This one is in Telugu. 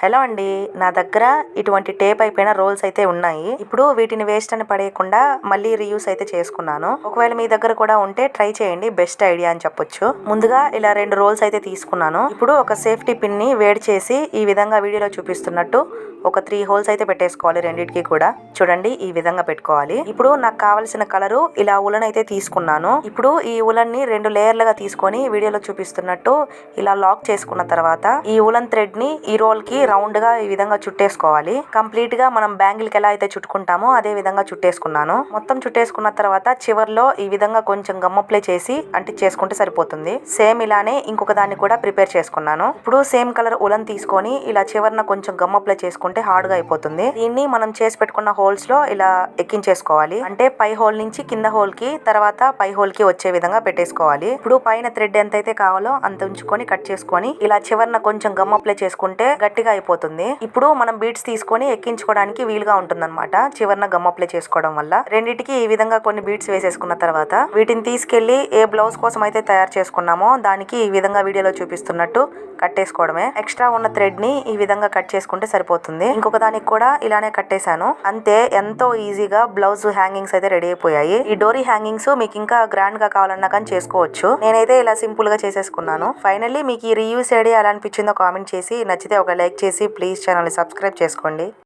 హలో అండి నా దగ్గర ఇటువంటి టేప్ అయిపోయిన రోల్స్ అయితే ఉన్నాయి. ఇప్పుడు వీటిని వేస్ట్ అని పడేయకుండా మళ్ళీ రీయూస్ అయితే చేసుకున్నాను. ఒకవేళ మీ దగ్గర కూడా ఉంటే ట్రై చేయండి బెస్ట్ ఐడియా అని చెప్పొచ్చు. ముందుగా ఇలా రెండు రోల్స్ అయితే తీసుకున్నాను. ఇప్పుడు ఒక సేఫ్టీ పిన్ని వేడి చేసి ఈ విధంగా వీడియోలో చూపిస్తున్నట్టు ఒక త్రీ హోల్స్ అయితే పెట్టేసుకోవాలి రెండింటికి కూడా. చూడండి ఈ విధంగా పెట్టుకోవాలి. ఇప్పుడు నాకు కావాల్సిన కలరు ఇలా ఉలన్ అయితే తీసుకున్నాను. ఇప్పుడు ఈ ఉలన్ని రెండు లేయర్లుగా తీసుకొని వీడియోలో చూపిస్తున్నట్టు ఇలా లాక్ చేసుకున్న తర్వాత ఈ ఉలన్ థ్రెడ్ని ఈ రోల్కి రౌండ్గా ఈ విధంగా చుట్టేసుకోవాలి. కంప్లీట్గా మనం బ్యాంగిల్కి ఎలా అయితే చుట్టుకుంటామో అదే విధంగా చుట్టేసుకున్నాను. మొత్తం చుట్టేసుకున్న తర్వాత చివర్లో ఈ విధంగా కొంచెం గమ్మప్లే చేసి చేసి అంటించేసుకుంటే సరిపోతుంది. సేమ్ ఇలానే ఇంకొక దాన్ని కూడా ప్రిపేర్ చేసుకున్నాను. ఇప్పుడు సేమ్ కలర్ ఉలన్ తీసుకొని ఇలా చివరన కొంచెం గమ్ చేసుకుంటే హార్డ్గా అయిపోతుంది. దీన్ని మనం చేసి పెట్టుకున్న హోల్స్లో ఇలా ఎక్కించేసుకోవాలి. అంటే పై హోల్ నుంచి కింద హోల్కి తర్వాత పై హోల్కి వచ్చే విధంగా పెట్టేసుకోవాలి. ఇప్పుడు పైన థ్రెడ్ ఎంత అయితే కావాలో అంత ఉంచుకొని కట్ చేసుకొని ఇలా చివరన కొంచెం గమ్ చేసుకుంటే గట్టిగా అయిపోతుంది. ఇప్పుడు మనం బీట్స్ తీసుకొని ఎక్కించుకోవడానికి వీలుగా ఉంటుందన్నమాట. చివరన గమ్ అప్లై చేసుకోవడం వల్ల. రెండింటికి ఈ విధంగా కొన్ని బీట్స్ వేసేసుకున్న తర్వాత వీటిని తీసుకెళ్ళి ఏ బ్లౌజ్ కోసం అయితే తయారు చేసుకున్నామో దానికి ఈ విధంగా వీడియోలో చూపిస్తున్నట్టు కట్టేసుకోవడమే ఎక్స్ట్రా ఉన్న థ్రెడ్ని ఈ విధంగా కట్ చేసుకుంటే సరిపోతుంది. ఇంకొక దానికి కూడా ఇలానే కట్టేశాను అంతే ఎంతో ఈజీగా బ్లౌజ్ హ్యాంగింగ్స్ అయితే రెడీ అయిపోయాయి. ఈ డోరీ హ్యాంగింగ్స్ మీకు ఇంకా గ్రాండ్గా కావాలన్నా కానీ చేసుకోవచ్చు. నేనైతే ఇలా సింపుల్గా చేసేసుకున్నాను. ఫైనల్లీ మీకు ఈ రీయూస్ ఐడియా ఎలా అనిపించిందో కామెంట్ చేసి నచ్చితే ఒక లైక్ చేసి ప్లీజ్ ఛానల్ సబ్స్క్రైబ్ చేసుకోండి.